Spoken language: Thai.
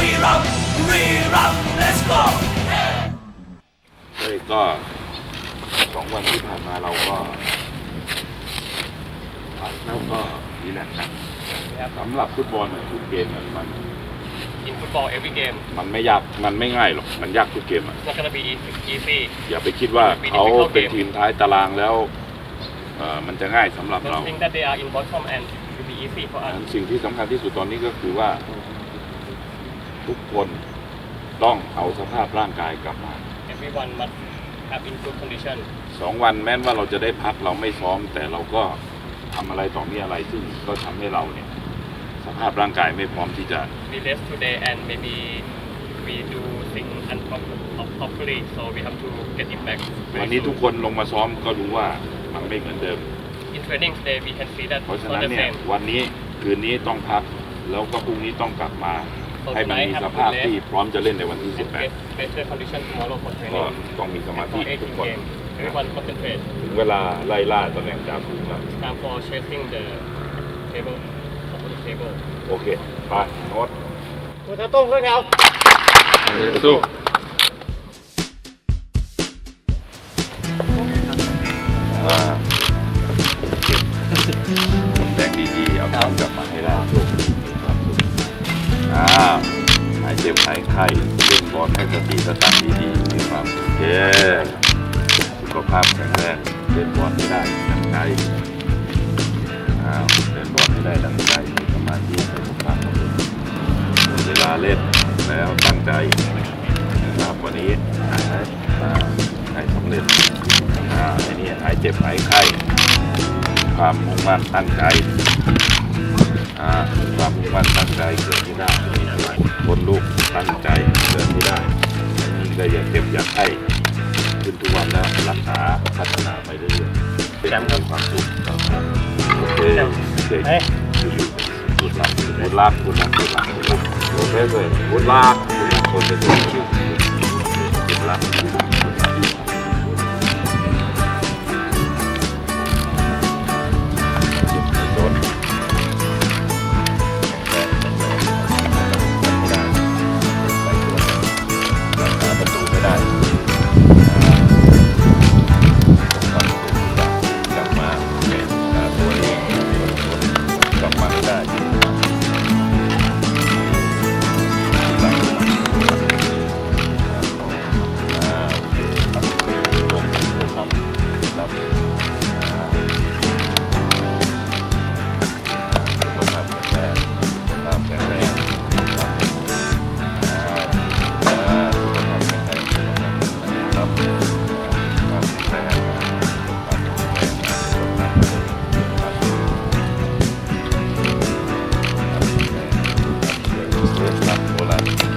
รีรัมย์ let's go เฮ้ยก็สองวันที่ผ่านมาเราก็พักแล้วก็รีแลกซ์กันสำหรับฟุตบอลเนี่ยทุกเกมเนี่ยมัน in football every game มันไม่ยากมันไม่ง่ายหรอก มันยากทุกเกมอะ it's not gonna be easy easy อย่าไปคิดว่าเขาเป็นทีมท้ายตารางแล้วเอ่อมันจะง่ายสำหรับเรา don't think that they are in bottom and it will be easy for us สิ่งที่สำคัญที่สุดตอนนี้ก็คือว่า ทุกคนต้องเอาสภาพร่างกายกลับมา everyone must have in good condition สองวันแม้นว่าเราจะได้พักเราไม่ซ้อม แต่เราก็ทำอะไรต่อมีอะไรซึ่งก็ทำให้เราเนี่ย สภาพร่างกายไม่พร้อมที่จะ we rest today and maybe we do things unproperly so we have to get it back วันนี้ทุกคนลงมาซ้อมก็รู้ว่ามันไม่เหมือนเดิม in training today we can see that เพราะ it's ฉะ not นั้น the เนี่ย same วันนี้คืนนี้ต้องพัก แล้วก็พรุ่งนี้ต้องกลับมา So ให้มันมี tonight ส have ภาพ to ที่ rest พร้อมจะเล่นในวันที่ and get better condition tomorrow for 18ก็ training ต้องมีสมา and ธิ for ทุก 18คน game everyone concentrate ถึงเวลาไล่ล่าตำแหน่งจ่าฝูงแล้ว time for chasing the table top of the table โอเค ไปโน้ตหัวตาต้งด้วยครับสู้าหายเจ็บหายไข้เล่นบอลให้สติสตังค์ดีๆมีความสุขเย้สุขภาพแข็งแรงเล่นบอลให้ได้ดังใจอ้าวเล่นบอลให้ได้ดังใจมีสมาธิสุของเราเวลาเล่นแล้วตั้งใจนะครับวันนี้หายหายสำเร็จอ่าอันนี้หายเจ็บหายไข้ความมุ่งมั่นตั้งใจอ่า วันตั้งใจเกิดไม่ได้มีอะไรคนลูกตั้งใจเกิดไม่ได้ก็อย่าเจ็บอย่าไข้ขึ้นทุกวันแล้วรักษาพัฒนาไปเรื่อยๆแชมป์มีความสุขครับโอเคเคยอยู่บุญรักบุญลักบุญลักบุญลักบุญรักโอเคเลยบุญลักบุญรักคนจะดูบุญรัก Hola.